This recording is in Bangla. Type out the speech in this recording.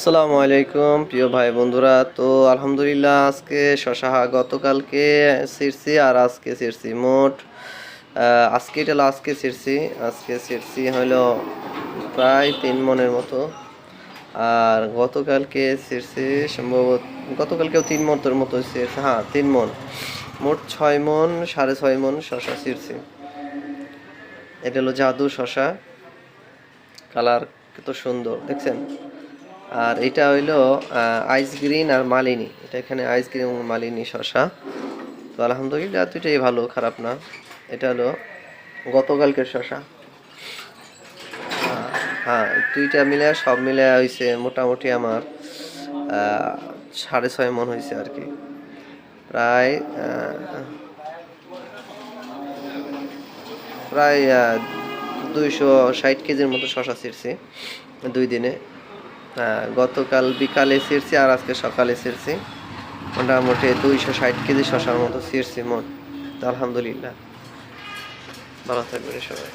আসসালামু আলাইকুম, প্রিয় ভাই বন্ধুরা। তো আলহামদুলিল্লাহ, আজকে শশা গতকালকে ছিঁড়ছি আর আজকে ছিঁড়ছি মোট আজকে এটা লাস্টকে ছিঁড়ছি। আজকে ছিঁড়ছি হলো প্রায় তিন মনের মতো। আর গতকালকে ছিঁড়ছি সম্ভবত, গতকালকেও তিন মনের মতো ছিঁড়ছি। হ্যাঁ তিন মন। মোট ছয় মন, সাড়ে ছয় মন শশা ছিঁড়ছি। এটা হলো জাদু শশা। কালার কত সুন্দর, দেখছেন? আর এটা হইল আইস গ্রিন আর মালিনী। এটা এখানে আইস গ্রিন এবং মালিনী শশা তো আলহামদুলিল্লাহ, দুইটাই ভালো, খারাপ না। এটা হলো গতকালকের শশা হ্যাঁ দুইটা মিলে, সব মিলে হয়েছে মোটামুটি আমার সাড়ে ছয় মন হয়েছে আর কি। প্রায় প্রায় দুইশো ষাট কেজির মতো শশা ছিঁড়ছি দুই দিনে। আহ, গতকাল বিকালে ছিঁড়ছি আর আজকে সকালে ছিঁড়ছি। মোটামুটি দুইশো ষাট কেজি শশার মতো ছিঁড়ছি মোট। আলহামদুলিল্লাহ। ভালো থাকবে সবাই।